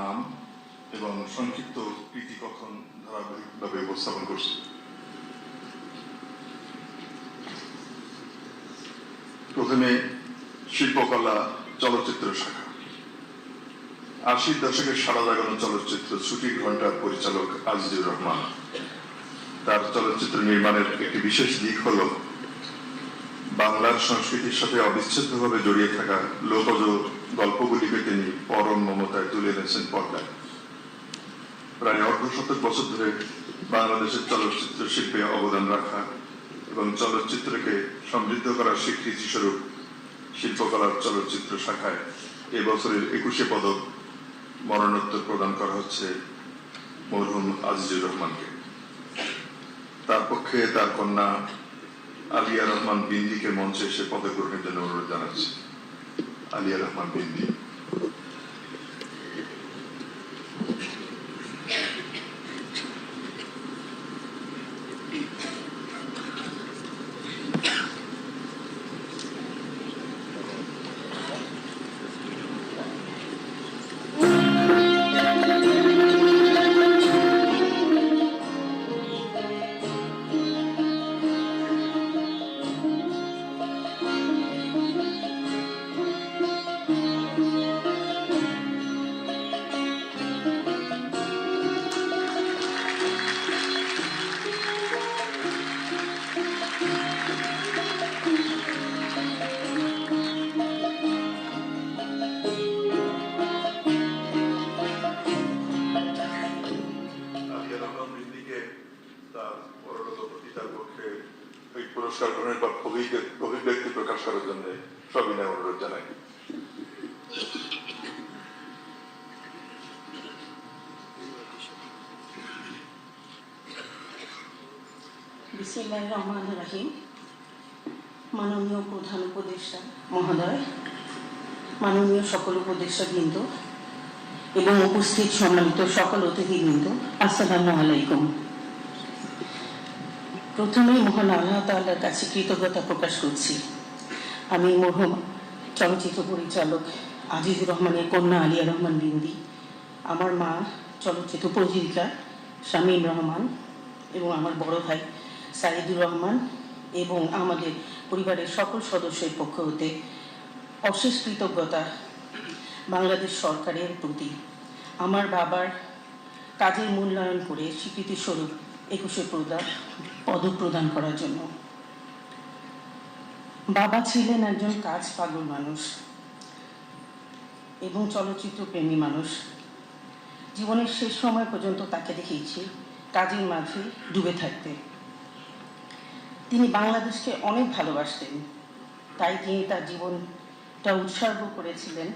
নাম এবং সংক্ষিপ্ত কৃতিকথন ধারাবাহিকভাবে উপস্থাপন করছি? প্রথমে শিল্পকলা চলচ্চিত্র শাখা। আশির দশকের সারা জাগানো চলচ্চিত্র ছুটির ঘণ্টার পরিচালক আজিজুর রহমান। তার চলচ্চিত্র নির্মাণের একটি বিশেষ দিক হল বাংলার সংস্কৃতির সাথে অবিচ্ছেদ্যভাবে জড়িয়ে থাকা লোকজ গল্পগুলিকে তিনি পরম মমতায় তুলে এনেছেন পর্দায়। প্রায় অর্ধ শতক বছর ধরে বাংলাদেশের চলচ্চিত্র শিল্পে অবদান রাখা এবং চলচ্চিত্রকে সমৃদ্ধ করার স্বীকৃতি স্বরূপ শিল্পকলার চলচ্চিত্র শাখায় এবছরের একুশে পদক মরণোত্তর প্রদান করা হচ্ছে মরহুম আজিজুর রহমানকে। তার পক্ষে তার কন্যা আলিয়া রহমান বিন্দিকে মঞ্চে এসে পদক গ্রহণের জন্য অনুরোধ জানাচ্ছি। আলিয়া রহমান বিন্দি পুরস্কার গ্রহণের পর অভিব্যক্তি প্রকাশ করার জন্য সবিনয় অনুরোধ জানাই। রহমানির রহিম। মাননীয় প্রধান উপদেষ্টা মহোদয়, মাননীয় সকল উপদেষ্টা উপদেষ্টাবৃন্দ এবং উপস্থিত সম্মানিত সকল অতিথিবৃন্দ, আসসালামু আলাইকুম। প্রথমেই মহান আল্লাহ তাআলার কাছে কৃতজ্ঞতা প্রকাশ করছি। আমি মরহুম চলচ্চিত্র পরিচালক আজিজুর রহমানের কন্যা আলিয়া রহমান বিন্দি আমার মা চলচ্চিত্র প্রযোজিকা শামীম রহমান এবং আমার বড় ভাই সাইদুর রহমান এবং আমাদের পরিবারের সকল সদস্যের পক্ষ হতে অশেষ কৃতজ্ঞতা বাংলাদেশ সরকারের প্রতি। আমার বাবার কাজের মূল্যায়ন করে স্বীকৃতিস্বরূপ একুশে প্রদান পদক প্রদান করার জন্য। বাবা ছিলেন একজন কাজ পাগল মানুষ এবং চলচ্চিত্র প্রেমী মানুষ। জীবনের শেষ সময় পর্যন্ত তাকে দেখেছি কাজের মাঝে ডুবে থাকতে। তিনি বাংলাদেশকে অনেক ভালোবাসতেন, তাই তিনি তার জীবনটা উৎসর্গ করেছিলেন।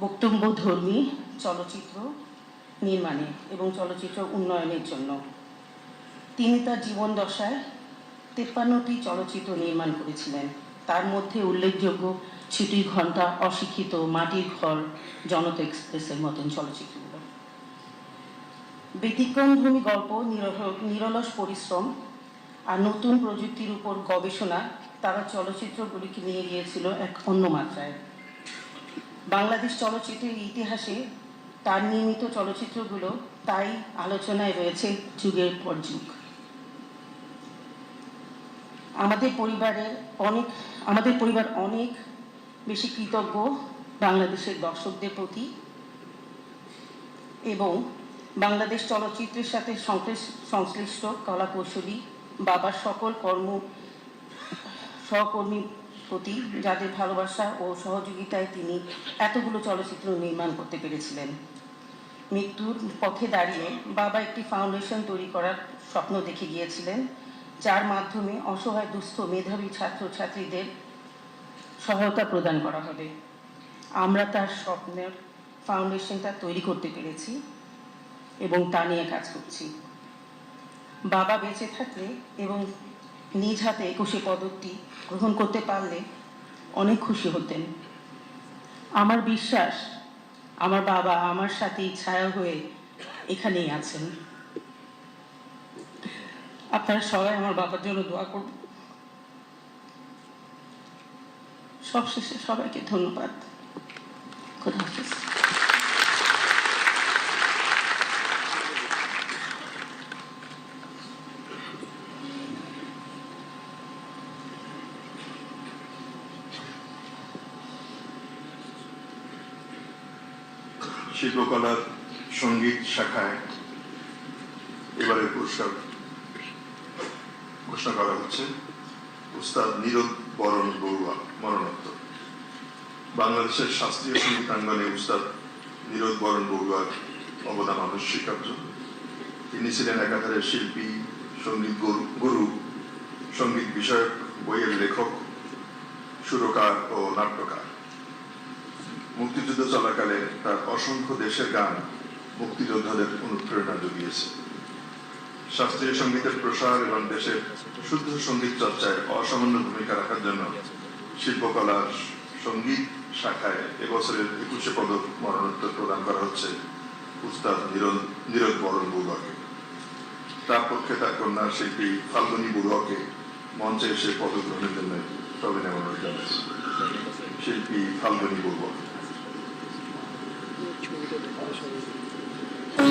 বক্তব্য ধর্মী চলচ্চিত্র নির্মাণে এবং চলচ্চিত্র উন্নয়নের জন্য। তিনি তার জীবন দশায় তেপ্পান্নটি চলচ্চিত্র নির্মাণ করেছিলেন। তার মধ্যে উল্লেখযোগ্য ছুটির ঘণ্টা, অশিক্ষিত মাটির ঘর, জনতা এক্সপ্রেসের মতন চলচ্চিত্রগুলো। ব্যতিক্রমধর্মী গল্প নিরলস পরিশ্রম আর নতুন প্রযুক্তির উপর গবেষণা তারা চলচ্চিত্রগুলিকে নিয়ে গিয়েছিল এক অন্য মাত্রায়। বাংলাদেশ চলচ্চিত্রের ইতিহাসে তার নির্মিত চলচ্চিত্রগুলো তাই আলোচনায় রয়েছে যুগের পর যুগ। আমাদের পরিবারের অনেক, আমাদের পরিবার অনেক বেশি কৃতজ্ঞ বাংলাদেশের দর্শকদের প্রতি এবং বাংলাদেশ চলচ্চিত্রের সাথে সংশ্লিষ্ট- কলাকৌশলী, বাবার সকল কর্ম, সহকর্মীর প্রতি যাদের ভালোবাসা ও সহযোগিতায় তিনি এতগুলো চলচ্চিত্র নির্মাণ করতে পেরেছিলেন। মৃত্যুর পথে দাঁড়িয়ে বাবা একটি ফাউন্ডেশন তৈরি করার স্বপ্ন দেখে গিয়েছিলেন, যার মাধ্যমে অসহায় দুস্থ মেধাবী ছাত্রছাত্রীদের সহায়তা প্রদান করা হবে। আমরা তার স্বপ্নের ফাউন্ডেশনটা তৈরি করতে পেরেছি এবং তা নিয়ে কাজ করছি। বাবা বেঁচে থাকলে এবং নিজ হাতে একুশে পদকটি গ্রহণ করতে পারলে অনেক খুশি হতেন। আমার বিশ্বাস আমার বাবা আমার সাথে ছায়া হয়ে এখানেই আছেন। আপনারা সবাই আমার বাবার জন্য দোয়া করুন। সবশেষে সবাইকে ধন্যবাদ। খুদা হাফিজ। শিল্পকলার সংগীত শাখায় এবারের পুরস্কার ঘোষণা করা হচ্ছে। উস্তাদ নীরদ বরণ বড়ুয়া, মরণোত্তর। বাংলাদেশের শাস্ত্রীয় সঙ্গীতাঙ্গনে উস্তাদ নীরদ বরণ বড়ুয়ার অবদান অনস্বীকার্য। তিনি ছিলেন একাধারে শিল্পী, সংগীত গুরু গুরু, সংগীত বিষয়ক, বইয়ের লেখক, সুরকার ও নাট্যকার। মুক্তিযুদ্ধ চলাকালে তার অসংখ্য দেশের গান মুক্তিযোদ্ধাদের অনুপ্রেরণা জুগিয়েছে। শাস্ত্রীয় সঙ্গীতের প্রসার এবং দেশের শুদ্ধ সংগীত চর্চায় অসামান্য ভূমিকা রাখার জন্য শিল্পকলার সংগীত শাখায় এবছরের একুশে পদক মরণোত্তর প্রদান করা হচ্ছে উস্তাদ নীরদ বরণ বড়ুয়াকে। তার পক্ষে তার কন্যা শিল্পী ফাল্গুনী বড়ুয়াকে মঞ্চে এসে পদক গ্রহণের জন্য সবিনয় অনুরোধ জানাচ্ছি শিল্পী ফাল্গুনী বড়ুয়া। ভিডিওটি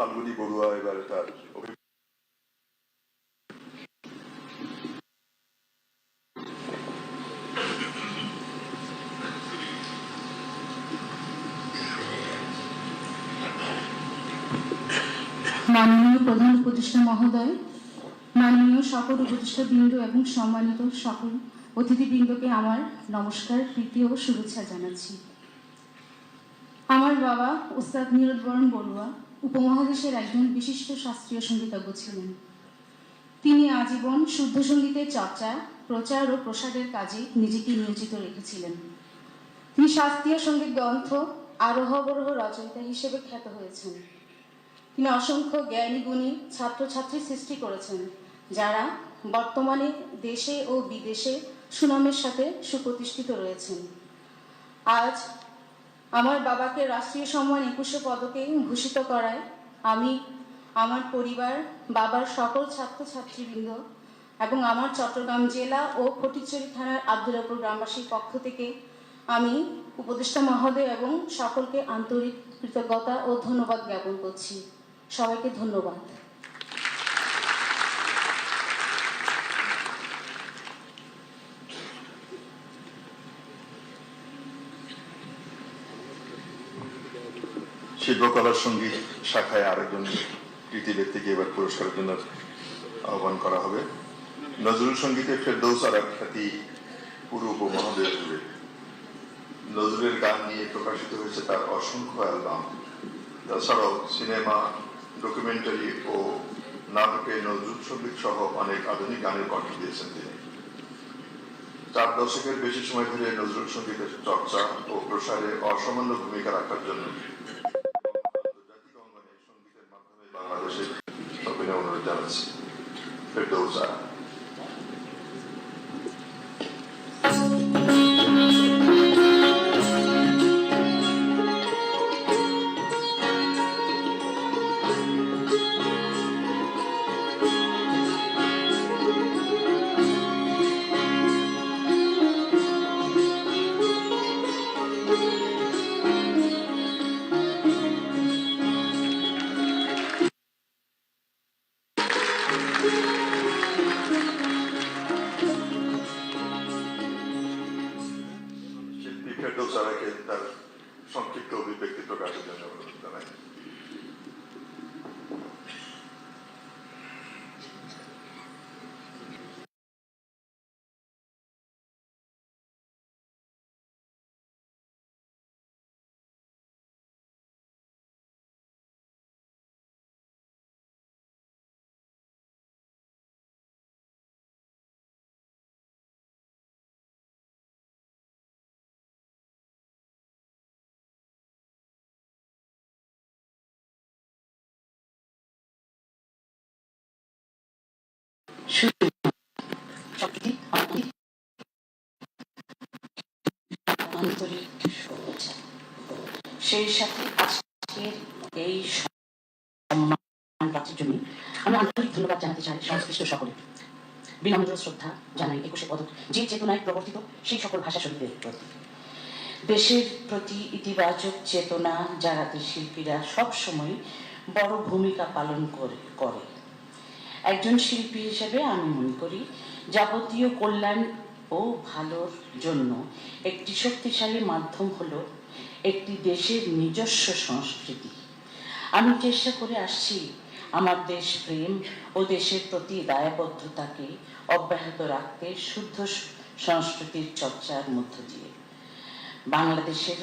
ফাল্গুনী বড়ুয়া এবারে তার মাননীয় প্রধান উপদেষ্টা মহোদয়, মাননীয় সকল উপদেষ্টা বৃন্দ এবং সম্মানিত সকল অতিথিবৃন্দকে আমার নমস্কার, প্রীতি ও শুভেচ্ছা জানাচ্ছি। আমার বাবা উস্তাদ নীরদবরণ বড়ুয়া উপমহাদেশের একজন বিশিষ্ট শাস্ত্রীয় সঙ্গীতজ্ঞ ছিলেন। তিনি আজীবন শুদ্ধ সঙ্গীতের চর্চা, প্রচার ও প্রসারের কাজে নিজেকে নিয়োজিত রেখেছিলেন। তিনি শাস্ত্রীয় সংগীত গ্রন্থ আরোহ অবরোহ রচয়িতা হিসেবে খ্যাত হয়েছেন। তিনি অসংখ্য জ্ঞানী গুণী ছাত্রছাত্রী সৃষ্টি করেছেন, যারা বর্তমানে দেশে ও বিদেশে সুনামের সাথে সুপ্রতিষ্ঠিত রয়েছেন। আজ আমার বাবাকে রাষ্ট্রীয় সম্মান একুশে পদকে ভূষিত করায় আমি আমার পরিবার, বাবার সকল ছাত্রছাত্রীবৃন্দ এবং আমার চট্টগ্রাম জেলা ও ফটিকছড়ি থানার আব্দুলাপুর গ্রামবাসীর পক্ষ থেকে আমি উপদেষ্টা মহোদয় এবং সকলকে আন্তরিক কৃতজ্ঞতা ও ধন্যবাদ জ্ঞাপন করছি। সবাইকে ধন্যবাদ। শিল্পকলার সংগীত শাখায় আরেকজন কৃতি ব্যক্তিকে এবার পুরস্কারের জন্য আহ্বান করা হবে। নজরুল সঙ্গীতে ফেরদৌস আর খ্যাতি পূর্ব উপমহাদেশ জুড়ে নজরুলের গান নিয়ে প্রকাশিত হয়েছে তার অসংখ্য অ্যালবাম। তাছাড়াও সিনেমা, ডকুমেন্টারি ও নাটকে নজরুল সংগীত সহ অনেক আধুনিক গানের কণ্ঠ দিয়েছেন তিনি। চার দশকের বেশি সময় ধরে নজরুল সঙ্গীতের চর্চা ও প্রসারে অসামান্য ভূমিকা রাখার জন্য ফেরদৌসা শুধু ই ফেরদৌস আরাকে তার সংক্ষিপ্ত অভিব্যক্তি প্রকাশের জন্য অনুরোধ জানাই সেই সাথে আজকের এই সম্মান জন্য আমি আন্তরিক ধন্যবাদ জানাতে চাই সংশ্লিষ্ট সকলে। বিনম্র শ্রদ্ধা জানাই একুশে পদক। যে চেতনায় প্রবর্তিত, সেই সকল ভাষা শহীদের প্রতি। দেশের প্রতি ইতিবাচক চেতনা জাগাতে শিল্পীরা সবসময় বড় ভূমিকা পালন করে করে। একজন শিল্পী হিসেবে আমি মনে করি, যাবতীয় কল্যাণ ও ভালোর জন্য একটি শক্তিশালী মাধ্যম হলো একটি দেশের নিজস্ব সংস্কৃতি। আমি চেষ্টা করে আসছি আমার দেশ প্রেম ও দেশের প্রতি দায়বদ্ধতাকে অব্যাহত রাখতে শুদ্ধ সংস্কৃতির চর্চার মধ্য দিয়ে। বাংলাদেশের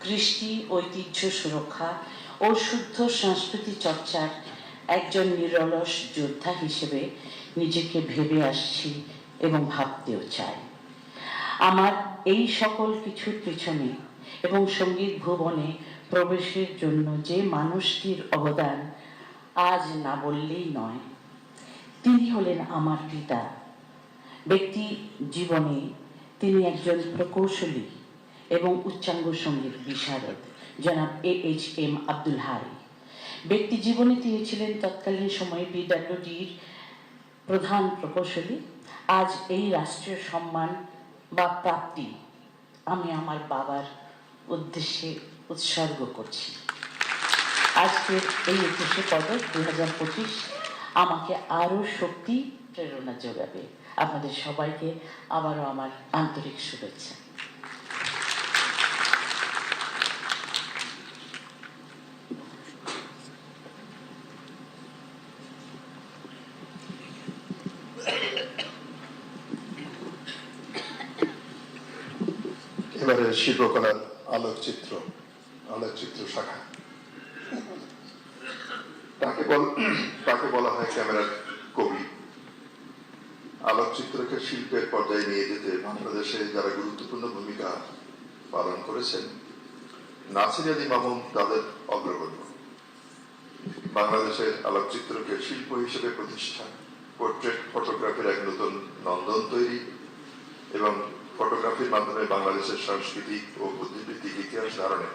কৃষ্টি, ঐতিহ্য সুরক্ষা ও শুদ্ধ সংস্কৃতি চর্চার একজন নিরলস যোদ্ধা হিসেবে নিজেকে ভেবে আসছি এবং ভাবতেও চাই। আমার এই সকল কিছুর পিছনে এবং সংগীত ভুবনে প্রবেশের জন্য যে মানুষটির অবদান আজ না বললেই নয়, তিনি হলেন আমার পিতা। ব্যক্তি জীবনে তিনি একজন প্রকৌশলী এবং উচ্চাঙ্গ সংগীত বিশারদ, জনাব A H M Abdul Hai. ব্যক্তি জীবনে তিনি ছিলেন তৎকালীন সময়ে বিডাব্লিউডির প্রধান প্রকৌশলী। আজ এই রাষ্ট্রীয় সম্মান বা প্রাপ্তি আমি আমার বাবার উদ্দেশ্যে উৎসর্গ করছি। আজকের এই একুশে পদক দু হাজার পঁচিশ আমাকে আরও শক্তি, প্রেরণা যোগাবে। আপনাদের সবাইকে আবারও আমার আন্তরিক শুভেচ্ছা। এবারে শিল্পকলার আলোকচিত্র আলোকচিত্র শাখা। তাকে বল, তাকে বলা হয় ক্যামেরার কবি। আলোকচিত্রকে শিল্পের পর্যায়ে নিয়ে যেতে বাংলাদেশে যারা গুরুত্বপূর্ণ ভূমিকা পালন করেছেন, নাসির আলী মামুন তাদের অগ্রগণ্য। বাংলাদেশের আলোকচিত্রকে শিল্প হিসেবে প্রতিষ্ঠা পোর্ট্রেট ফটোগ্রাফির এক নতুন নন্দন তৈরি এবং ফটোগ্রাফির মাধ্যমে বাংলাদেশের সাংস্কৃতিক ও বুদ্ধিবৃত্তিক ইতিহাস ধারণে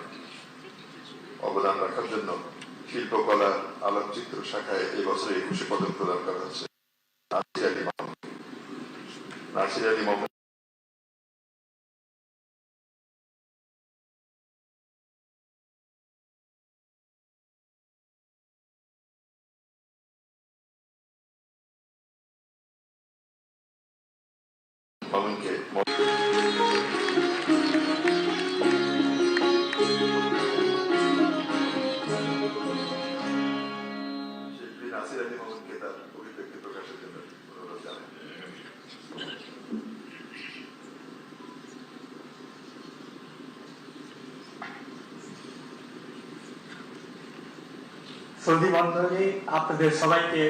অবদান রাখার জন্য শিল্পকলা আলোকচিত্র শাখায় এই বছর একুশে পদক প্রদান করা হচ্ছে। নাসির আলী মোহাম্মদ নাসির আলী মামুন জানাই সৌদি বন্ধনে আপনাদের সবাইকে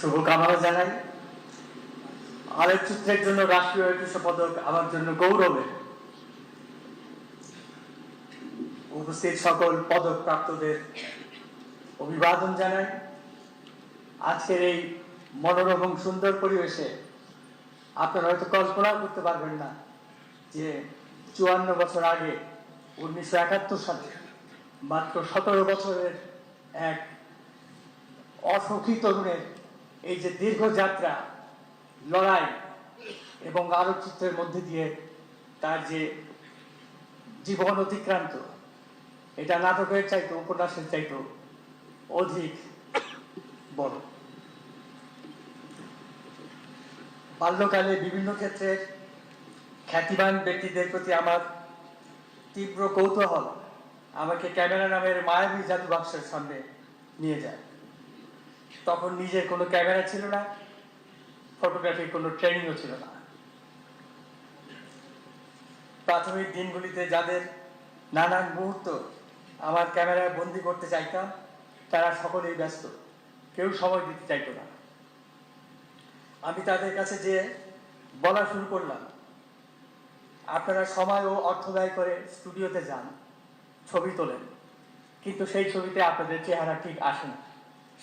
শুভকামনা জানাই। আলোকচিত্রের জন্য, রাষ্ট্রীয় একুশে পদক আমার জন্য গৌরবের। উপস্থিত সকল পদক প্রাপ্তদের অভিবাদন জানাই। আজকের এই মনোরম সুন্দর পরিবেশে আপনারা হয়তো কল্পনা করতে পারবেন না যে চুয়ান্ন বছর আগে উনিশশো একাত্তর সালে, মাত্র সতেরো বছরের এক অসুখী তরুণের এই যে দীর্ঘ যাত্রা লড়াই এবং আলোকচিত্রের মধ্যে দিয়ে তার যে জীবন অতিক্রান্ত, এটা নাটকের চাইতো, উপন্যাসের চাইতো অধিক বড়। বাল্যকালে বিভিন্ন ক্ষেত্রে খ্যাতিমান ব্যক্তিদের প্রতি আমার তীব্র কৌতূহল আমাকে ক্যামেরা নামের মায়াবী জাদু বাক্সের সামনে নিয়ে যায়। তখন নিজের কোনো ক্যামেরা ছিল না ফটোগ্রাফির কোনো ট্রেনিংও ছিল না। প্রাথমিক দিনগুলিতে যাদের নানান মুহূর্ত আমার ক্যামেরায় বন্দি করতে চাইতাম, তারা সকলেই ব্যস্ত। কেউ সময় দিতে চাইতো না। আমি তাদের কাছে যে বলা শুরু করলাম, আপনারা সময় ও অর্থ ব্যয় করে স্টুডিওতে যান, ছবি তোলেন। কিন্তু সেই ছবিতে আপনাদের চেহারা ঠিক আসে না।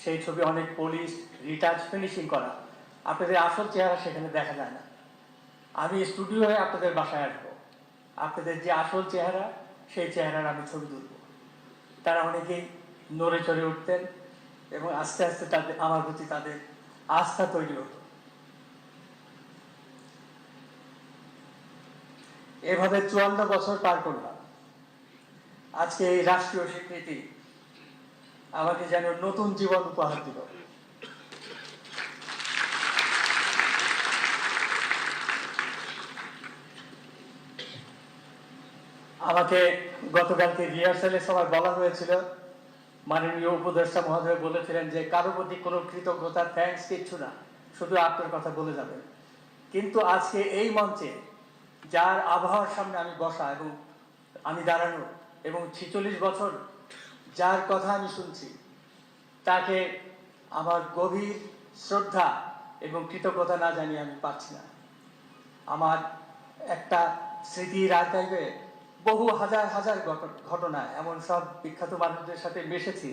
সেই ছবি অনেক পলিশ রিটাচ ফিনিশিং করা। আপনাদের আসল চেহারা সেখানে দেখা যায় না। আমি স্টুডিও হয়ে আপনাদের বাসায় আসব। আপনাদের যে আসল চেহারা, সেই চেহারার আমি ছবি তুলব। তারা অনেকেই নড়ে চড়ে উঠতেন এবং আস্তে আস্তে তাদের, আমার প্রতি তাদের আস্থা তৈরি হতো। এভাবে চুয়ান্ন বছর পার করলাম। আজকে এই রাষ্ট্রীয় স্বীকৃতি আমাকে যেন নতুন জীবন উপহার দিল। আমাকে গতকালকে রিহার্সালের সবাই বলা হয়েছিল। মাননীয় উপদেষ্টা মহোদয় বলেছিলেন যে কারও প্রতি কোনো কৃতজ্ঞতা থ্যাঙ্কস কিচ্ছু না, শুধু আপনার কথা বলে যাবেন কিন্তু আজকে এই মঞ্চে যার আবহাওয়ার সামনে আমি বসা এবং আমি দাঁড়ানো এবং ছিচল্লিশ বছর যার কথা আমি শুনছি, তাকে আমার গভীর শ্রদ্ধা এবং কৃতজ্ঞতা না জানিয়ে আমি পাচ্ছি না। আমার একটা স্মৃতির আর্কাইভে বহু হাজার হাজার ঘটনা, এমন সব বিখ্যাত মানুষদের সাথে মিশেছি।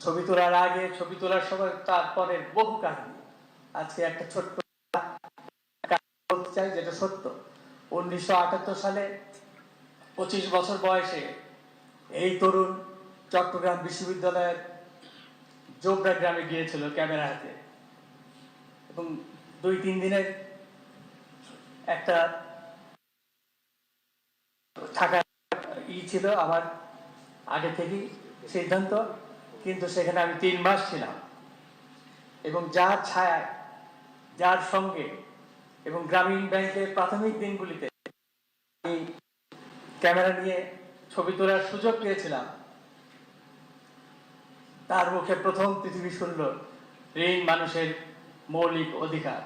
ছবি তোলার আগে, ছবি তোলার সময় তারপরে বহু কাহিনী। আজকে একটা ছোট্ট বলতে চাই যেটা সত্য। উনিশশো আটাত্তর সালে, পঁচিশ বছর বয়সে, এই তরুণ চট্টগ্রাম বিশ্ববিদ্যালয়ের জোবরা গ্রামে গিয়েছিল ক্যামেরা হাতে। এবং দুই তিন দিনের একটা থাকার ই ছিল আমার আগে থেকেই সিদ্ধান্ত, কিন্তু সেখানে আমি তিন মাস ছিলাম। এবং যার ছায়ায়, যার সঙ্গে এবং গ্রামীণ ব্যাংকের প্রাথমিক দিনগুলিতে আমি ক্যামেরা নিয়ে ছবি তোলার সুযোগ পেয়েছিলাম। তার মুখে প্রথম পৃথিবী শুনল ঋণ মানুষের মৌলিক অধিকার।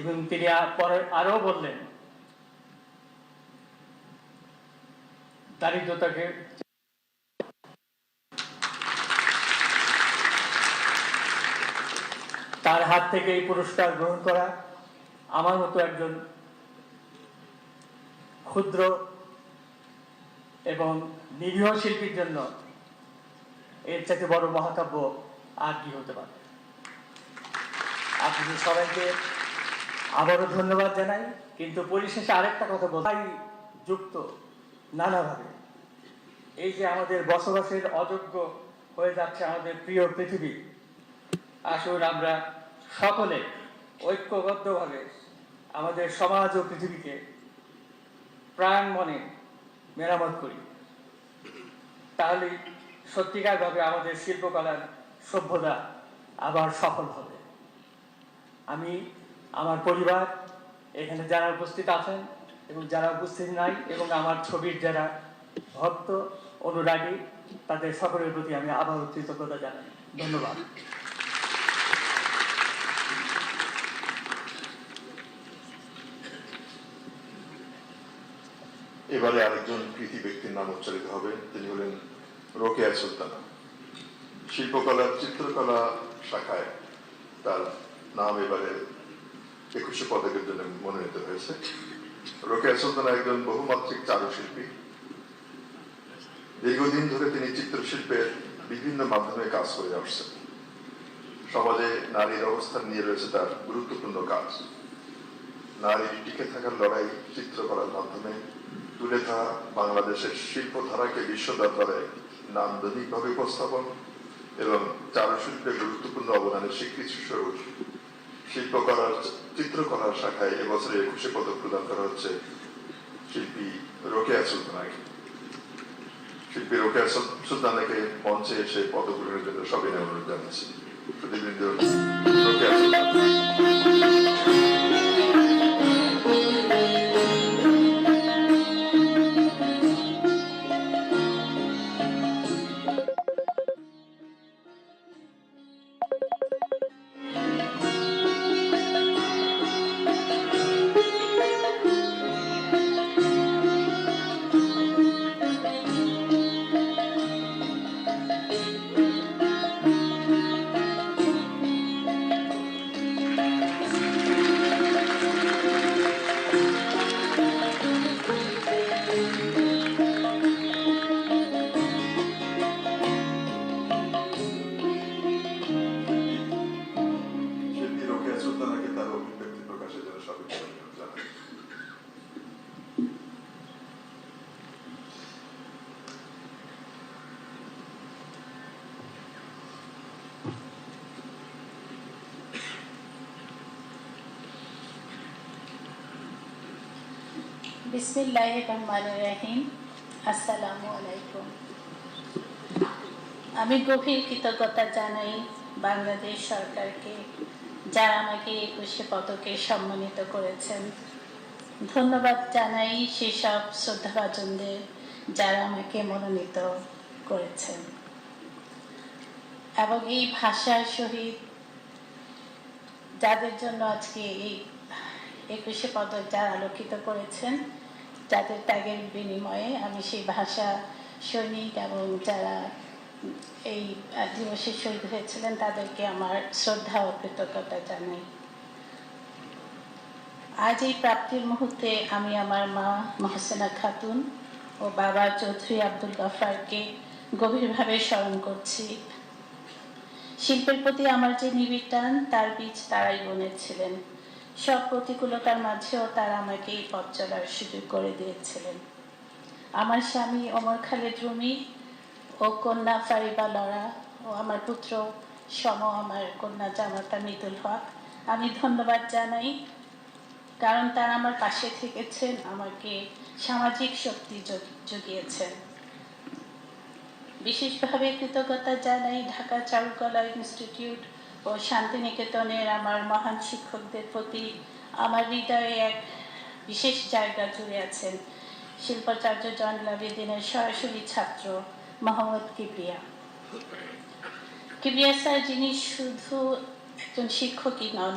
এবং তিনি পরে আরও বললেন দারিদ্রতাকে তার হাত থেকে এই পুরস্কার গ্রহণ করা আমার মতো একজন ক্ষুদ্র এবং নিরীহ শিল্পীর জন্য এর থেকে বড় মহাকাব্য আর কি হতে পারে? আপনাদের সবাইকে আবারও ধন্যবাদ জানাই, কিন্তু পরিশেষে আরেকটা কথা বলাই যুক্ত নানাভাবে। এই যে আমাদের বসবাসের অযোগ্য হয়ে যাচ্ছে আমাদের প্রিয় পৃথিবী, আসুন আমরা সকলে ঐক্যবদ্ধভাবে আমাদের সমাজ ও পৃথিবীকে প্রাণ মনে মেরামত করি। তাহলে সত্যিকারভাবে আমাদের শিল্পকলার সভ্যতা আবার সফল হবে। আমি, আমার পরিবার, এখানে যারা উপস্থিত আছেন এবং যারা উপস্থিত নাই এবং আমার ছবির যারা ভক্ত অনুরাগী, তাদের সকলের প্রতি আমি আবার কৃতজ্ঞতা জানাই। ধন্যবাদ। এবারে আরেকজন কৃতি ব্যক্তির নাম উচ্চারিত হবে, তিনি হলেন রোকেয়া সুলতানা। শিল্পকলা, চিত্রকলা শাখায় তার নাম এবারে একুশে পদকের জন্য মনোনীত হয়েছে। রোকেয়া সুলতানা একজন বহুমাত্রিক চারুশিল্পী। দীর্ঘদিন ধরে তিনি চিত্রশিল্পের বিভিন্ন মাধ্যমে কাজ করে আসছেন। সমাজে নারীর অবস্থান নিয়ে রয়েছে তার গুরুত্বপূর্ণ কাজ। নারীর টিকে থাকার লড়াই চিত্রকলার মাধ্যমে তুলে ধরা বাংলাদেশের শিল্প ধারাকে বিশ্ব দরবারে নান্দনিকভাবে উপস্থাপন এবং চারুশিল্পে গুরুত্বপূর্ণ অবদানের স্বীকৃতি স্বরূপ শিল্পকলার চিত্রকলার শাখায় এবছরে একুশে পদক প্রদান করা হচ্ছে শিল্পী রোকেয়া সুলতানাকে। শিল্পী রোকেয়া সুল- সুলতানাকে মঞ্চে এসে পদগুলোর জন্য সবিনয় অনুরোধ জানাচ্ছি প্রতিবৃন্দ রোকেয়া বিসমিল্লাহ রহমান রাহিম আসসালামু আলাইকুম আমি গভীর কৃতজ্ঞতা জানাই বাংলাদেশ সরকারকে, যারা আমাকে একুশে পদকে সম্মানিত করেছেন। ধন্যবাদ জানাই সেসব শ্রদ্ধাভাজনদের যারা আমাকে মনোনীত করেছেন। এবং এই ভাষার সহিত যাদের জন্য আজকে এই একুশে পদক যারা আলোকিত করেছেন যাদের ত্যাগের বিনিময়ে আমি সেই ভাষা সৈনিক এবং যারা এই দিবসে শহীদ হয়েছিলেন, তাদেরকে আমার শ্রদ্ধা ও কৃতজ্ঞতা জানাই। আজ এই প্রাপ্তির মুহূর্তে আমি আমার মা মহসেনা খাতুন ও বাবা চৌধুরী আব্দুল গাফারকে গভীরভাবে স্মরণ করছি। শিল্পের প্রতি আমার যে নিবিড় টান, তার বীজ তারাই বনেছিলেন। সব প্রতিকূলতার মাঝেও তারা আমাকে এই পথ চলার সুযোগ করে দিয়েছিলেন। আমার স্বামী ওমর খালেদ রুমি ও কন্যা ফারিবা লরা ও আমার পুত্র সম আমার কন্যা জামাতা মৃদুল হক, আমি ধন্যবাদ জানাই, কারণ তারা আমার পাশে থেকেছেন, আমাকে সামাজিক শক্তি জুগিয়েছেন। বিশেষভাবে কৃতজ্ঞতা জানাই ঢাকা চারুকলা ইনস্টিটিউট ও শান্তিনিকেতনের আমার মহান শিক্ষকদের প্রতি আমার হৃদয়ে এক বিশেষ জায়গা জুড়ে আছেন শিল্পাচার্য জন লাবিদিনের সরাসরি ছাত্র মোহাম্মদ কিবরিয়া। কিবরিয়া স্যার, যিনি শুধু একজন শিক্ষকই নন,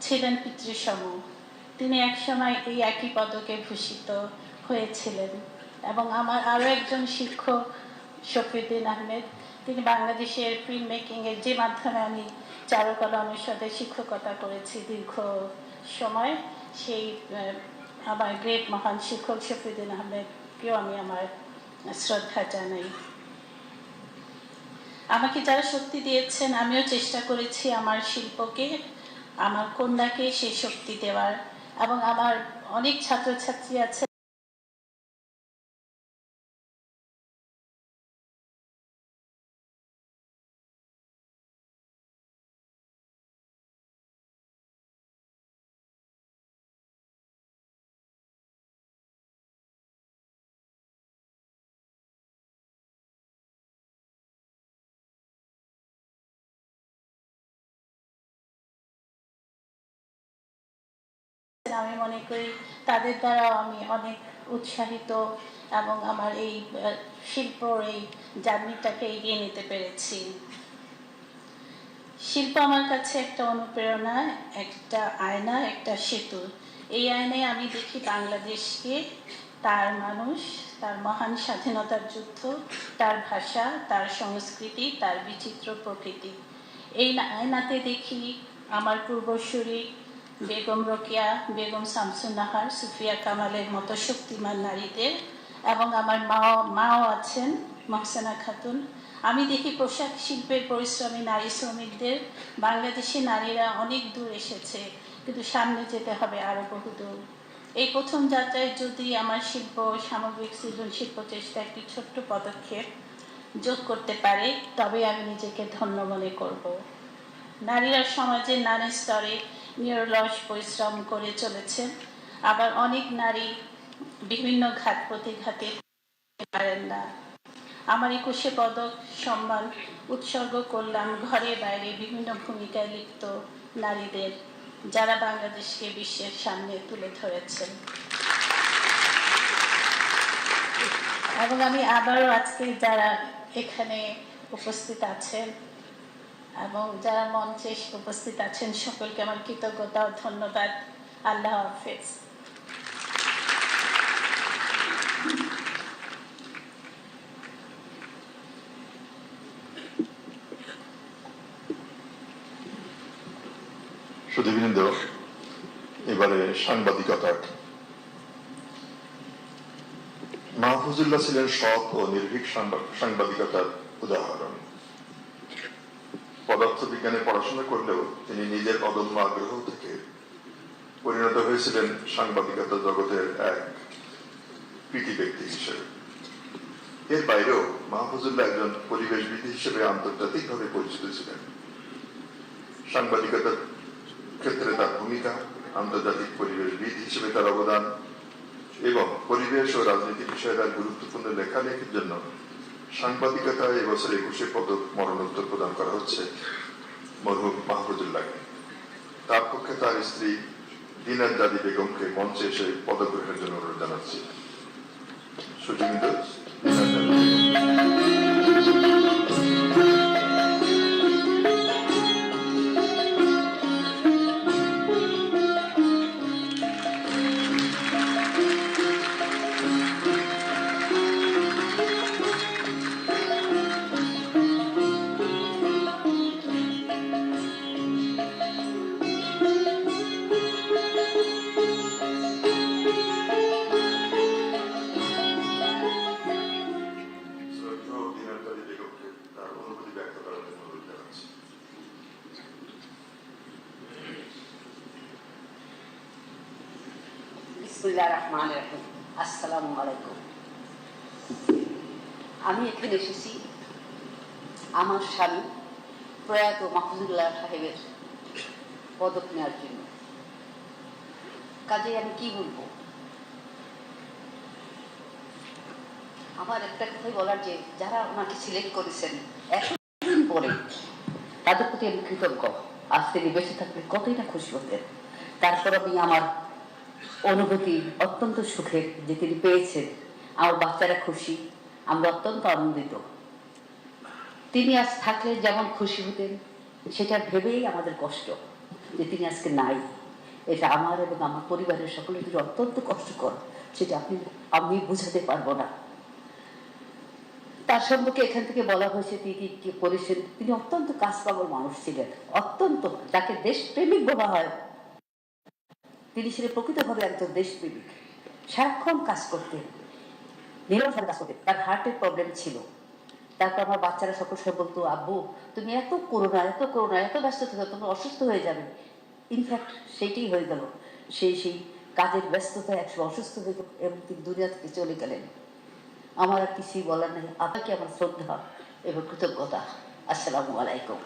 ছিলেন পিতৃসম। তিনি একসময় এই একই পদকে ভূষিত হয়েছিলেন এবং আমার আরও একজন শিক্ষক, শফিউদ্দিন আহমেদ, তিনি বাংলাদেশের ফিল্ম মেকিংয়ের যে মাধ্যমে আমি চারুকলা অনুষদে শিক্ষকতা করেছি দীর্ঘ সময়। সেই আমার গ্রেট মহান শিক্ষক শফিউদ্দিন আহমেদকেও আমি আমার শ্রদ্ধা জানাই। আমাকে যারা শক্তি দিয়েছেন, আমিও চেষ্টা করেছি আমার শিল্পকে, আমার কন্যাকে সেই শক্তি দেওয়ার। এবং আমার অনেক ছাত্রছাত্রী আছে আমি মনে করি তাদের দ্বারাও আমি অনেক উৎসাহিত এবং আমার এই শিল্পর এই জার্নিটাকে এগিয়ে নিতে পেরেছি। শিল্প আমার কাছে একটা অনুপ্রেরণা, একটা আয়না, একটা সেতু। এই আয়নায় আমি দেখি বাংলাদেশকে, তার মানুষ, তার মহান স্বাধীনতার যুদ্ধ, তার ভাষা, তার সংস্কৃতি, তার বিচিত্র প্রকৃতি। এই আয়নাতে দেখি আমার পূর্বসূরি বেগম রোকেয়া, বেগম শামসুন নাহার, সুফিয়া কামালের মতো শক্তিমান নারীদের এবং আমার মা মাও আছেন মহসেনা খাতুন। আমি দেখি পোশাক শিল্পের পরিশ্রমী নারী শ্রমিকদের। বাংলাদেশি নারীরা অনেক দূর এসেছে, কিন্তু সামনে যেতে হবে আরও বহু দূর এই প্রথম যাত্রায় যদি আমার শিল্প সামগ্রিক সৃজনশীল প্রচেষ্টা একটি ছোট্ট পদক্ষেপ যোগ করতে পারে তবে আমি নিজেকে ধন্য মনে করব। নারীরা সমাজের নানা স্তরে নিরলস পরিশ্রম করে চলেছেন আবার অনেক নারী বিভিন্ন ঘাত প্রতিঘাতে পারেন না। আমার একুশে পদক সম্মান, উৎসর্গ করলাম ঘরে বাইরে বিভিন্ন ভূমিকায় লিপ্ত নারীদের, যারা বাংলাদেশকে বিশ্বের সামনে তুলে ধরেছেন। এবং আমি আবারও আজকে যারা এখানে উপস্থিত আছেন এবং যারা মঞ্চে উপস্থিত আছেন, সকলকে আমার কৃতজ্ঞতা ও ধন্যবাদ। আল্লাহ হাফেজ। সুদীবৃন্দ এবারে সাংবাদিকতা মাহফুজুল্লাহ ছিলেন সৎ ও নির্ভীক সাংবা- সাংবাদিকতার উদাহরণ। পদার্থবিজ্ঞানে পড়াশোনা করলেও তিনি নিজের অদম্য আগ্রহ থেকে পরিণত হয়েছিলেন সাংবাদিকতা জগতের এক কৃতি ব্যক্তি হিসেবে। এর বাইরেও মাহফুজুল্লাহ একজন পরিবেশবিদ হিসেবে আন্তর্জাতিকভাবে পরিচিত ছিলেন। সাংবাদিকতার ক্ষেত্রে তার ভূমিকা আন্তর্জাতিক পরিবেশবিদ হিসেবে তার অবদান এবং পরিবেশ ও রাজনীতি বিষয়ে তার গুরুত্বপূর্ণ লেখালেখির জন্য সাংবাদিকতায় এবছর একুশে পদক মরণোত্তর প্রদান করা হচ্ছে। মরহুম মাহফুজুল্লাহকে তার পক্ষে তার স্ত্রী দিনার দাদি বেগমকে মঞ্চে এসে পদগ্রহণের জন্য অনুরোধ জানাচ্ছি। সুযোগ দিনার দাদি আমি এসেছি আমার স্বামী প্রয়াত মাহফুজুল্লাহ সাহেবের পদক নেওয়ার জন্য। কাজে আমি কি বলব? আমার একটা কথাই বলার যে, যারা ওনাকে সিলেক্ট করেছেন, এতদিন পরে তাদের প্রতি আমি কৃতজ্ঞ। আজ তিনি বেঁচে থাকলে কতই না খুশি হতেন। তারপর আমি আমার অনুভূতি অত্যন্ত সুখের যে তিনি পেয়েছেন। আমার বাচ্চারা খুশি আমরা অত্যন্ত আনন্দিত। তিনি আজ থাকলে যেমন খুশি হতেন, সেটা ভেবেই আমাদের কষ্ট যে তিনি আজকে নাই। এটা আমার এবং আমার পরিবারের সকলের জন্য অত্যন্ত কষ্টকর, সেটা আপনি, আমি বুঝাতে পারব না। তার সম্পর্কে এখান থেকে বলা হয়েছে, তিনি কি করেছেন? তিনি অত্যন্ত কাজ পাগল মানুষ ছিলেন, অত্যন্ত যাকে দেশপ্রেমিক বলা হয়। তিনি ছিলেন প্রকৃতভাবে একজন দেশপ্রেমিক সারাক্ষণ কাজ করতেন। নিরবসার কাজ করতেন তার হার্টের প্রবলেম ছিল। তারপর আমার বাচ্চারা সকল সময় বলতো, আব্বু, তুমি এত করোনা এত করোনা, এত ব্যস্ত থাকো তুমি অসুস্থ হয়ে যাবে। ইনফ্যাক্ট সেইটাই হয়ে গেল। সেই সেই কাজের ব্যস্ততায় একসময় অসুস্থ হয়ে গেল এবং তিনি দুনিয়া থেকে চলে গেলেন। আমার আর কিছুই বলার নেই। আপনাকে আমার শ্রদ্ধা এবং কৃতজ্ঞতা। আসসালামু আলাইকুম।